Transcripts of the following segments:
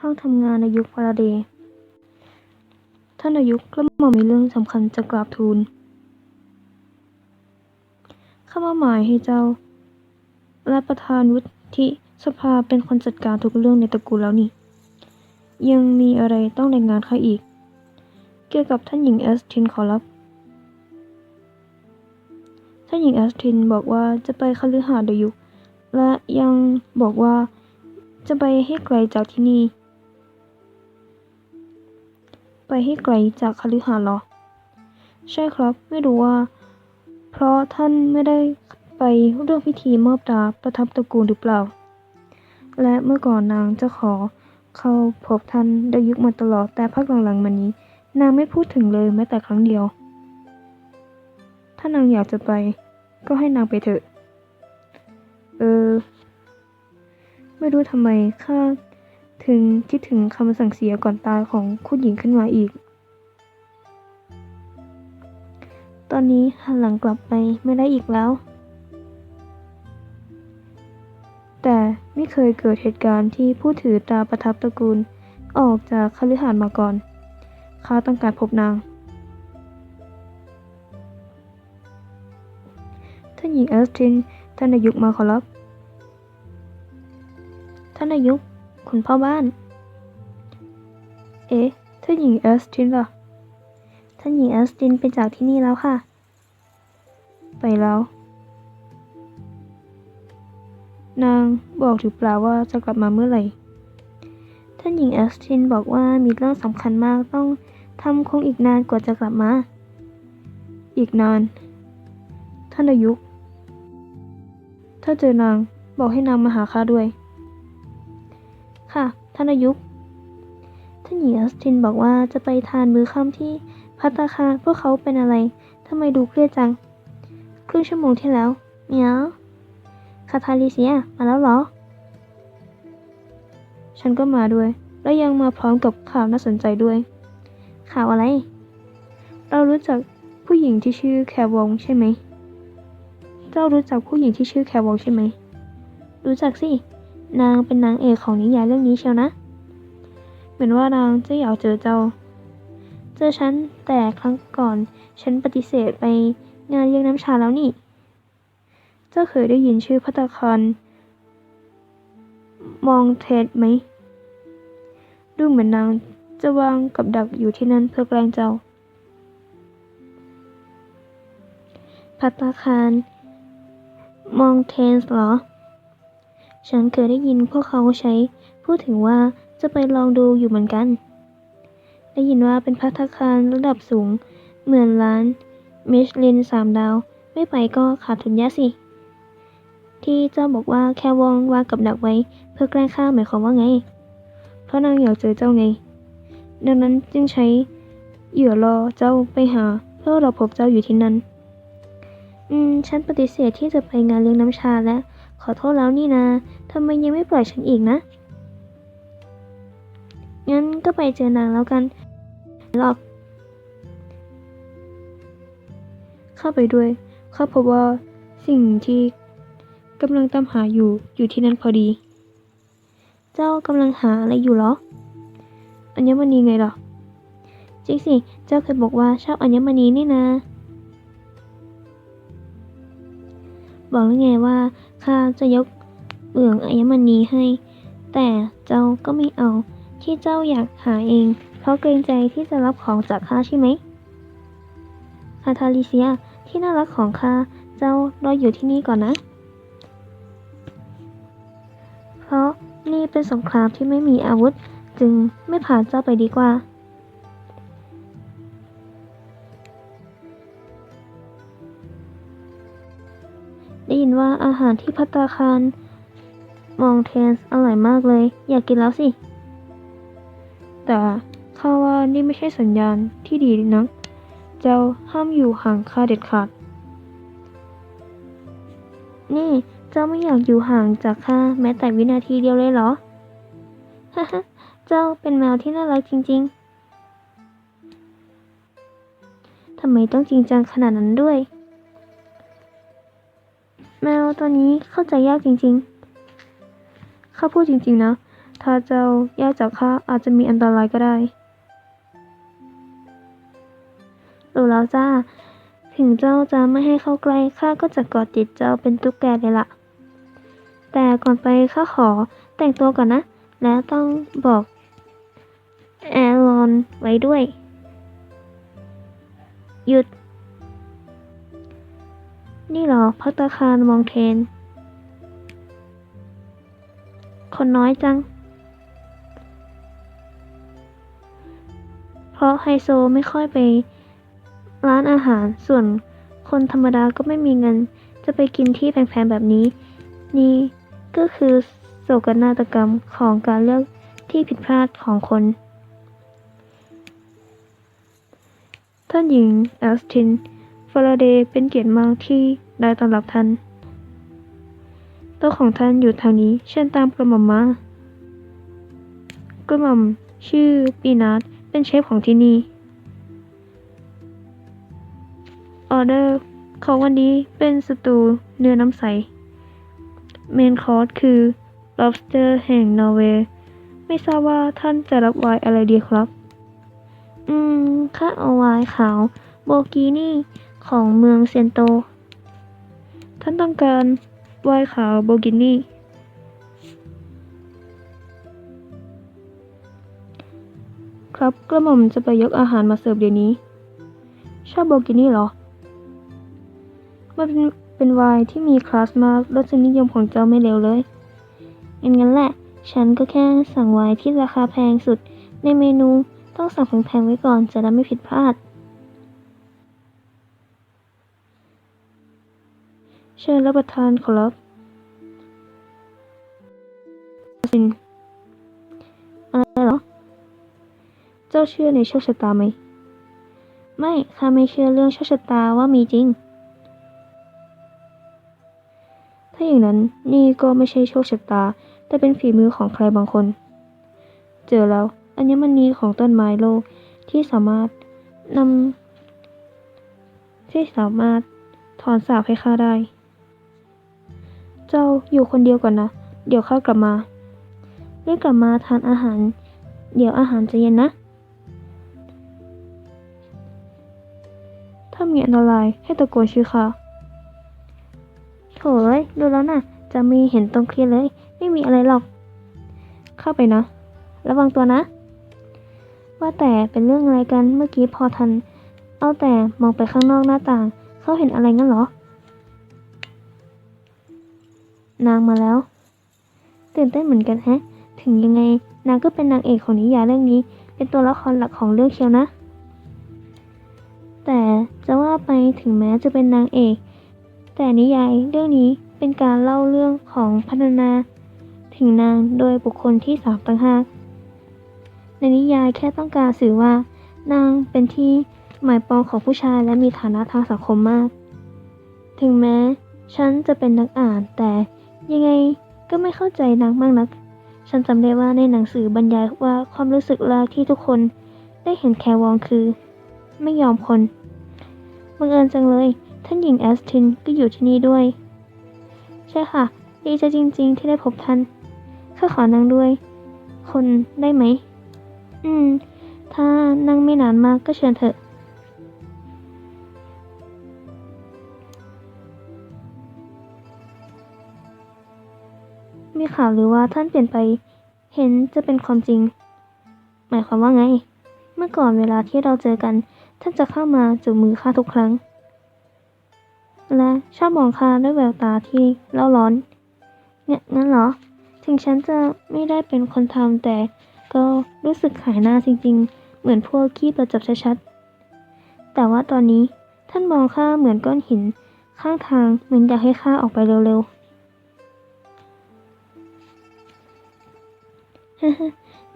ห้องทำงานในยุคฟาราเดย์ท่านนายกกระหม่อมมีเรื่องสำคัญจะกราบทูลข้ามาหมายให้เจ้าและประธานวุฒิสภาเป็นคนจัดการทุกเรื่องในตระกูลแล้วนี่ ยังมีอะไรต้องรายงานข้าอีก เกี่ยวกับท่านหญิงแอสตินขอรับ ท่านหญิงแอสตินบอกว่าจะไปคฤหาสน์เดยุคและยังบอกว่าจะไปให้ไกลจากที่นี่ ไปให้ไกลจากคฤหาสน์หรอ ใช่ครับ ไม่รู้ว่า เพราะท่านไม่ได้ไปเรื่องพิธีมอบดาบประทับตระกูลหรือเปล่า และเมื่อก่อนนางจะขอเข้าพบท่านดยุคมาตลอดแต่พักหลังๆมานี้ นางไม่พูดถึงเลยแม้แต่ครั้งเดียว ถ้านางอยากจะไป ก็ให้นางไปเถอะ เออ ไม่รู้ทำไมข้า ถึงคิดถึงคำสั่งเสียก่อนตายของคุณหญิงขึ้นมาอีก ตอนนี้หันหลังกลับไปไม่ได้อีกแล้ว แต่ไม่เคยเกิดเหตุการณ์ที่ผู้ถือตราประทับตระกูลออกจากคฤหาสน์มาก่อน ข้าต้องการพบนาง ท่านหญิงแอสตินท่านนายกมาขอรับ ท่านนายก คุณพ่อบ้าน เอ๊ะท่านหญิงแอสตินล่ะ ท่านหญิงแอสตินไปจากที่นี่แล้วค่ะ ไปแล้ว นางบอกหรือเปล่าว่าจะกลับมาเมื่อไหร่ ท่านหญิงแอสตินบอกว่ามีเรื่องสำคัญมากต้องทำคงอีกนานกว่าจะกลับมา อีกนาน ท่านอายุ ถ้าเจอนางบอกให้นางมาหาข้าด้วย ค่ะ ท่านอายุท่านหญิงแอสตินบอกว่าจะไปทานมื้อค่ำที่พัตตาคารพวกเขาเป็นอะไรทำไมดูเครียดจัง ครึ่งชั่วโมงที่แล้วเหมียวคาทาลิเซียมาแล้วเหรอ ฉันก็มาด้วย และยังมาพร้อมกับข่าวน่าสนใจด้วย ข่าวอะไร เรารู้จักผู้หญิงที่ชื่อแควองใช่ไหม เจ้ารู้จักผู้หญิงที่ชื่อแควองใช่ไหม รู้จักสิ นางเป็นนางเอกของนิยายเรื่องนี้เชียวนะ เหมือนว่านางจะอยากเจอเจ้า เจอฉันแต่ครั้งก่อนฉันปฏิเสธไปงานเลี้ยงน้ำชาแล้วนี่ เจ้าเคยได้ยินชื่อพัตตาคารมองเทดไหม ดูเหมือนนางจะวางกับดักอยู่ที่นั่นเพื่อแกล้งเจ้า พัตตาคารมองเทนส์เหรอ ฉันเคยได้ยินพวกเขาใช้พูดถึงว่าจะไปลองดูอยู่เหมือนกัน ได้ยินว่าเป็นพัตตาคารระดับสูง เหมือนร้านมิชลินสามดาว ไม่ไปก็ขาดทุนย่สิ ที่เจ้าบอกว่าแค่วองวางกับดักไว้ เพื่อแกล้งข้าหมายความว่าไง เพราะนางอยากเจอเจ้าไง ดังนั้นจึงใช้เหยื่อรอเจ้าไปหา เพื่อเราพบเจ้าอยู่ที่นั่นอืม ฉันปฏิเสธที่จะไปงานเลี้ยงน้ำชาแล้ว อโทษแล้วนี่นะทำไมยังไม่ปล่อยฉันอีกนะ งั้นก็ไปเจอนางแล้วกันหรอกเข้าไปด้วยข้าพบว่าสิ่งที่กำลังตามหาอยู่อยู่ที่นั่นพอดี เจ้ากำลังหาอะไรอยู่หรอ อัญมณีไงหรอ จริงสิ เจ้าเคยบอกว่าชอบอัญมณีนี่นะ บอกแล้วไงว่า ข้าจะยกเบื้องอัญมณีให้ แต่เจ้าก็ไม่เอาที่เจ้าอยากหาเอง เพราะเกรงใจที่จะรับของจากข้าใช่ไหมคาทาลิเซียที่น่ารักของข้าเจ้ารออยู่ที่นี่ก่อนนะ เพราะนี่เป็นสงครามที่ไม่มีอาวุธ จึงไม่ผ่านเจ้าไปดีกว่า ยินว่าอาหารที่พัตตาคารมองเทนส์อร่อยมากเลย อยากกินแล้วสิ แต่ข้าว่านี่ไม่ใช่สัญญาณที่ดีนัก เจ้าห้ามอยู่ห่างข้าเด็ดขาด นี่เจ้าไม่อยากอยู่ห่างจากข้าแม้แต่วินาทีเดียวเลยเหรอฮ่าฮ่าเจ้าเป็นแมวที่น่ารักจริง ๆ ทำไมต้องจริงจังขนาดนั้นด้วย แมวตัวนี้เข้าใจยากจริงๆ ข้าพูดจริงๆนะ ถ้าเจ้าแยกจากข้าอาจจะมีอันตรายก็ได้รู้แล้วจ้า ถึงเจ้าจะไม่ให้เข้าใกล้ข้าก็จะกอดติดเจ้าเป็นตุ๊กแกเลยล่ะ แต่ก่อนไปข้าขอแต่งตัวก่อนนะ และต้องบอกแอรอนไว้ด้วย หยุด นี่เหรอพัตตาคารมองเทน คนน้อยจัง เพราะไฮโซไม่ค่อยไป ร้านอาหารส่วนคนธรรมดาก็ไม่มีเงิน จะไปกินที่แพงๆแบบนี้ นี่ก็คือโศกนาฏกรรมของการเลือกที่ผิดพลาดของคน ท่านหญิงแอสตินาราเดย์เป็นเกียรติมากที่ได้ต้อนรับท่านโต๊ะของท่านอยู่ทางนี้ เชิญตามกระหม่อมมากระหม่อมชื่อปีนัทเป็นเชฟของที่นี่ ออเดอร์ของวันนี้เป็นสตูเนื้อน้ำใส เมนคอร์สคือ lobster แห่งนอร์เวย์ ไม่ทราบว่าท่านจะรับไวน์อะไรดีครับ อืม ข้าเอาไวน์ขาว โบกีนี่ ของเมืองเซนโต ท่านต้องการไวน์ขาวโบกินี่ ครับกระหม่อมจะไปยกอาหารมาเสิร์ฟเดี๋ยวนี้ ชอบโบกินี่เหรอ มันเป็นเป็นไวน์ที่มีคลาสมากรสนิยมของเจ้าไม่เลวเลยงั้นงั้นแหละ ฉันก็แค่สั่งไวน์ที่ราคาแพงสุด ในเมนูต้องสั่งแพงๆไว้ก่อนจะได้ไม่ผิดพลาด ชิญรับประทานขอรับสินอะไรเหรอ เจ้าเชื่อในโชคชะตาไหม ไม่ข้าไม่เชื่อเรื่องโชคชะตาว่ามีจริง ถ้าอย่างนั้นนี่ก็ไม่ใช่โชคชะตา แต่เป็นฝีมือของใครบางคน เจอแล้ว อัญมณีของต้นไม้โลกที่สามารถนำที่สามารถถอนสาปให้ข้าได้ เจ้าอยู่คนเดียวก่อนนะ เดี๋ยวข้ากลับมารีบกลับมาทานอาหาร เดี๋ยวอาหารจะเย็นนะ ถ้ามีอันตรายให้ตะโกนชื่อข้าโถเอ้ยดูแล้วนะ่ะ จะมีเห็นตรงเคลียร์เลย ไม่มีอะไรหรอก เข้าไปนะ ระวังตัวนะ ว่าแต่เป็นเรื่องอะไรกันเมื่อกี้พอทัน เอาแต่มองไปข้างนอกหน้าต่าง เขาเห็นอะไรงั้นเหรอ นางมาแล้ว ตื่นเต้นเหมือนกันแฮะ ถึงยังไงนางก็เป็นนางเอกของนิยายเรื่องนี้ เป็นตัวละครหลักของเรื่องเชียวนะ แต่จะว่าไปถึงแม้จะเป็นนางเอก แต่นิยายเรื่องนี้เป็นการเล่าเรื่องของพัฒนา ถึงนางโดยบุคคลที่สามต่างหากในนิยายแค่ต้องการสื่อว่า นางเป็นที่หมายปองของผู้ชายและมีฐานะทางสังคมมาก ถึงแม้ฉันจะเป็นนักอ่านแต่ ยังไงก็ไม่เข้าใจนางมากนัก ฉันจำได้ว่าในหนังสือบรรยายว่าความรู้สึกแรกที่ทุกคนได้เห็นแควองคือ ไม่ยอมคนบังเอิญจังเลย ท่านหญิงแอสตินก็อยู่ที่นี่ด้วย ใช่ค่ะ ดีใจจริง ๆ ที่ได้พบท่านข้าขอนั่งด้วย คนได้ไหม อืม ถ้านั่งไม่นานมากก็เชิญเถอะ มีข่าวหรือว่าท่านเปลี่ยนไป เห็นจะเป็นความจริง หมายความว่าไง เมื่อก่อนเวลาที่เราเจอกัน ท่านจะเข้ามาจูบมือข้าทุกครั้ง และชอบมองข้าด้วยแววตาที่เล่าร้อนเนี่ยงั้นเหรอ ถึงฉันจะไม่ได้เป็นคนทำแต่ก็รู้สึกขายหน้าจริง ๆ เหมือนพวกขี้ประจับชัดๆ แต่ว่าตอนนี้ท่านมองข้าเหมือนก้อนหิน ข้างทางเหมือนอยากให้ข้าออกไปเร็วๆ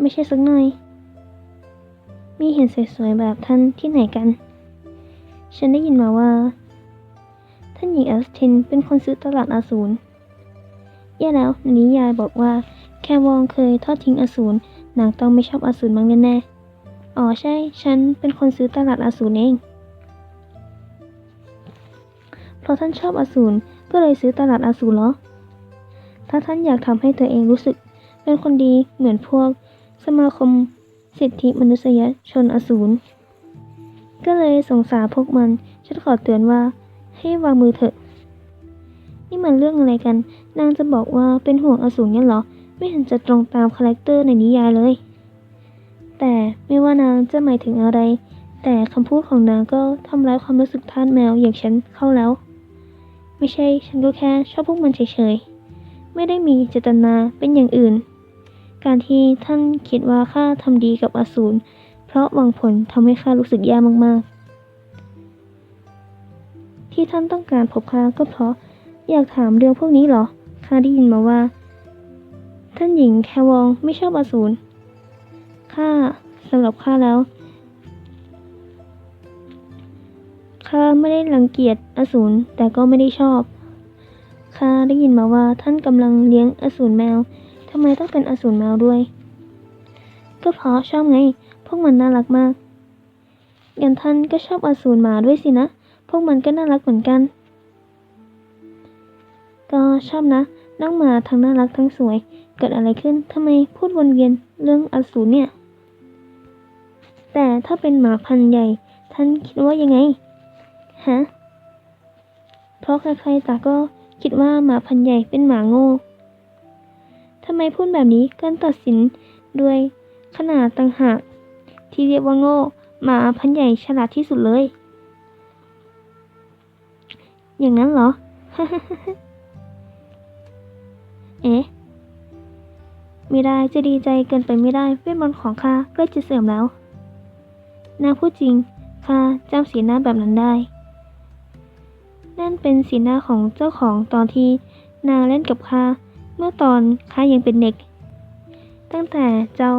ไม่ใช่สักหน่อย มีเห็นสวยๆแบบท่านที่ไหนกัน ฉันได้ยินมาว่า ท่านหญิงแอสตินเป็นคนซื้อตลาดอาสูรแย่แล้วนิยายบอกว่า แควองเคยทอดทิ้งอสูรนางต้องไม่ชอบอสูรมั้งแน่ๆอ๋อใช่ ฉันเป็นคนซื้อตลาดอสูรเอง เพราะท่านชอบอสูรก็เลยซื้อตลาดอสูรเหรอ ถ้าท่านอยากทำให้ตัวเองรู้สึก เป็นคนดีเหมือนพวกสมาคมสิทธิมนุษยชนอสูร ก็เลยสงสารพวกมัน ฉันขอเตือนว่าให้วางมือเถอะ นี่มันเรื่องอะไรกัน นางจะบอกว่าเป็นห่วงอสูรงั้นเหรอ ไม่เห็นจะตรงตามคาแรคเตอร์ในนิยายเลย แต่ไม่ว่านางจะหมายถึงอะไร แต่คำพูดของนางก็ทำร้ายความรู้สึกท่าสแมวอย่างฉันเข้าแล้ว ไม่ใช่ ฉันก็แค่ชอบพวกมันเฉยๆ ไม่ได้มีเจตนาเป็นอย่างอื่น การที่ท่านคิดว่าข้าทำดีกับอสูรเพราะหวังผลทำให้ข้ารู้สึกแย่มากๆ ที่ท่านต้องการพบข้าก็เพราะอยากถามเรื่องพวกนี้เหรอข้าได้ยินมาว่า ท่านหญิงแควองไม่ชอบอสูรข้าสำหรับข้าแล้วข้าไม่ได้รังเกียจอสูรแต่ก็ไม่ได้ชอบข้าได้ยินมาว่าท่านกำลังเลี้ยงอสูรแมวำไมต้องเป็นอสูรแมวด้วย ก็เพราะชอบไง พวกมันน่ารักมากงั้นท่านก็ชอบอสูรหมาด้วยสินะ พวกมันก็น่ารักเหมือนกัน ก็ชอบนะน้องหมาทั้งน่ารักทั้งสวย เกิดอะไรขึ้นทำไมพูดวนเวียนเรื่องอสูรเนี่ย แต่ถ้าเป็นหมาพันธุ์ใหญ่ ท่านคิดว่ายังไง ฮะ เพราะใครๆต่าก็คิดว่าหมาพันธุ์ใหญ่เป็นหมาโง่ ทำไมพูดแบบนี้การตัดสินด้วยขนาดต่างหาก ที่เรียกว่าโง่หมาพันใหญ่ฉลาดที่สุดเลย อย่างนั้นเหรอ เอ๊ะ ไม่ได้จะดีใจเกินไปไม่ได้เวทมนต์ของข้าใกล้จะเสื่อมแล้ว นางพูดจริงข้าจำสีหน้าแบบนั้นได้ นั่นเป็นสีหน้าของเจ้าของตอนที่นางเล่นกับข้า เมื่อตอนข้ายังเป็นเด็ก ตั้งแต่เจ้า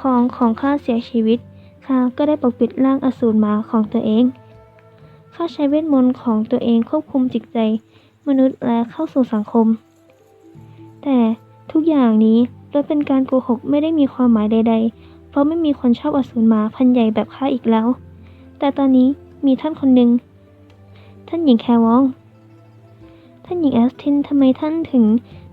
ของของข้าเสียชีวิตข้าก็ได้ปกปิดร่างอสูรหมาของตัวเองข้าใช้เวทมนต์ของตัวเองควบคุมจิตใจ มนุษย์และเข้าสู่สังคม แต่ทุกอย่างนี้ล้วนเป็นการโกหกไม่ได้มีความหมายใด ๆ เพราะไม่มีคนชอบอสูรหมาพันใหญ่แบบข้าอีกแล้ว แต่ตอนนี้มีท่านคนหนึ่ง ท่านหญิงแคร์วอง ท่านหญิงแอสตินทำไมท่านถึง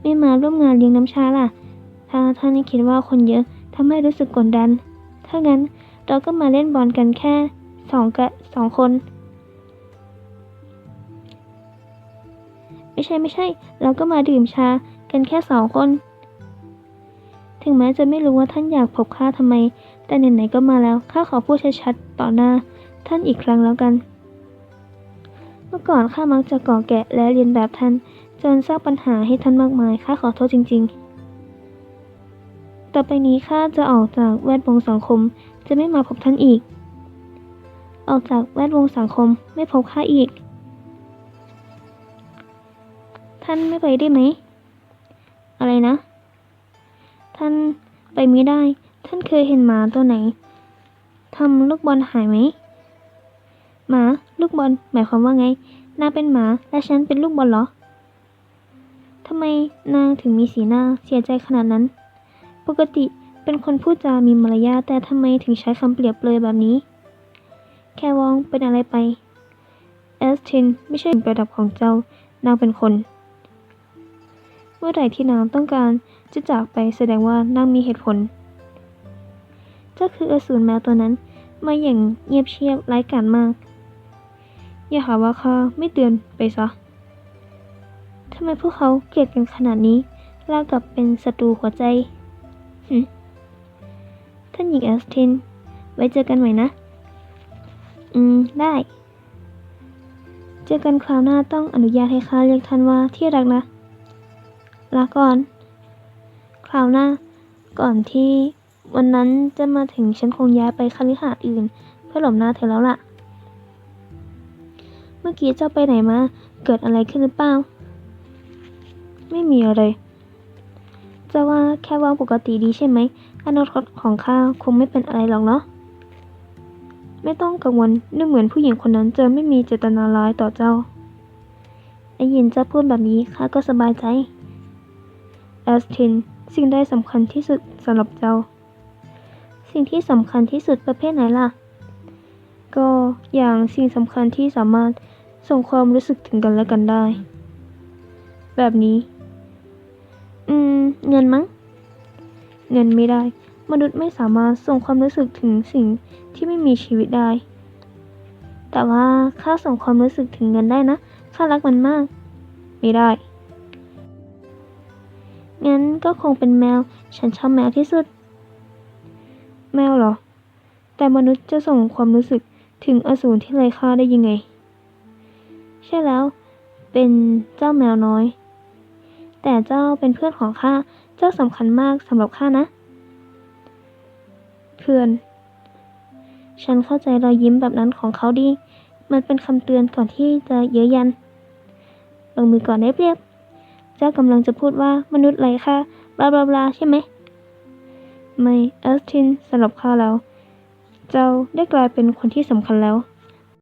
ไม่มาร่วมงานเลี้ยงน้ำชาล่ะถ้าท่านคิดว่าคนเยอะทำให้รู้สึกกดดัน ถ้างั้นเราก็มาเล่นบอลกันแค่สองกะสองคน ไม่ใช่ไม่ใช่ เราก็มาดื่มชากันแค่สองคน ถึงแม้จะไม่รู้ว่าท่านอยากพบข้าทำไม แต่ไหนๆก็มาแล้วข้าขอพูดชัดๆต่อหน้า ท่านอีกครั้งแล้วกัน เมื่อก่อนข้ามักจะก่อแกะและเรียนแบบท่าน จนสร้างปัญหาให้ท่านมากมายข้าขอโทษจริง ๆ ต่อไปนี้ข้าจะออกจากแวดวงสังคมจะไม่มาพบท่านอีก ออกจากแวดวงสังคมไม่พบข้าอีก ท่านไม่ไปได้ไหม อะไรนะ ท่านไปไม่ได้ ท่านเคยเห็นหมาตัวไหนทำลูกบอลหายไหม หมา ลูกบอล หมายความว่าไง นาเป็นหมา และฉันเป็นลูกบอลเหรอ ทำไมนางถึงมีสีหน้าเสียใจขนาดนั้น ปกติเป็นคนพูดจามีมารยาทแต่ทำไมถึงใช้คำเปรียบเลยแบบนี้ แควองเป็นอะไรไป เอสทินไม่ใช่ประดับของเจ้านางเป็นคน เมื่อไหร่ที่นางต้องการจะจากไปแสดงว่านางมีเหตุผล เจ้าคืออสูรแมวตัวนั้น มาอย่างเงียบเชียบไร้การมาก อย่าหาว่าข้าไม่เตือนไปซะ ทำไมพวกเขาเกลียดกันขนาดนี้ราวกับเป็นศัตรูหัวใจหท่านหญิงแอสติน ไว้เจอกันใหม่นะ อืม ได้ เจอกันคราวหน้าต้องอนุญาตให้ข้าเรียกท่านว่าที่รักนะ ลาก่อน คราวหน้า ก่อนที่วันนั้นจะมาถึงฉันคงย้ายไปคฤหาสน์อื่น เพื่อหลบหน้าเธอแล้วล่ะ เมื่อกี้เจ้าไปไหนมา เกิดอะไรขึ้นหรือเปล่า ไม่มีอะไร จะว่าแค่ว่าปกติดีใช่ไหม อนาคตของข้าคงไม่เป็นอะไรหรอกเนาะ ไม่ต้องกังวลดูเหมือนผู้หญิงคนนั้นจะไม่มีเจตนาร้ายต่อเจ้าได้ยินเจ้าพูดแบบนี้ข้าก็สบายใจ แอสติน สิ่งใดสำคัญที่สุดสำหรับเจ้า สิ่งที่สำคัญที่สุดประเภทไหนล่ะ ก็อย่างสิ่งสำคัญที่สามารถส่งความรู้สึกถึงกันและกันได้ แบบนี้ อืม เงินมั้ง เงินไม่ได้ มนุษย์ไม่สามารถส่งความรู้สึกถึงสิ่งที่ไม่มีชีวิตได้ แต่ว่าข้าส่งความรู้สึกถึงเงินได้นะ ข้ารักมันมาก ไม่ได้ งั้นก็คงเป็นแมว ฉันชอบแมวที่สุด แมวเหรอ แต่มนุษย์จะส่งความรู้สึกถึงอสูรที่ไร้ค่าได้ยังไง ใช่แล้ว เป็นเจ้าแมวน้อย แต่เจ้าเป็นเพื่อนของข้า เจ้าสำคัญมากสำหรับข้านะ เพื่อน ฉันเข้าใจรอยยิ้มแบบนั้นของเขาดี มันเป็นคำเตือนก่อนที่จะเย้ยยัน ลงมือก่อนได้เปรียบ เจ้ากำลังจะพูดว่ามนุษย์ไร้ค่าบลาบลาบลาใช่ไหม ไม่เอสตินสำหรับข้าแล้ว เจ้าได้กลายเป็นคนที่สำคัญแล้ว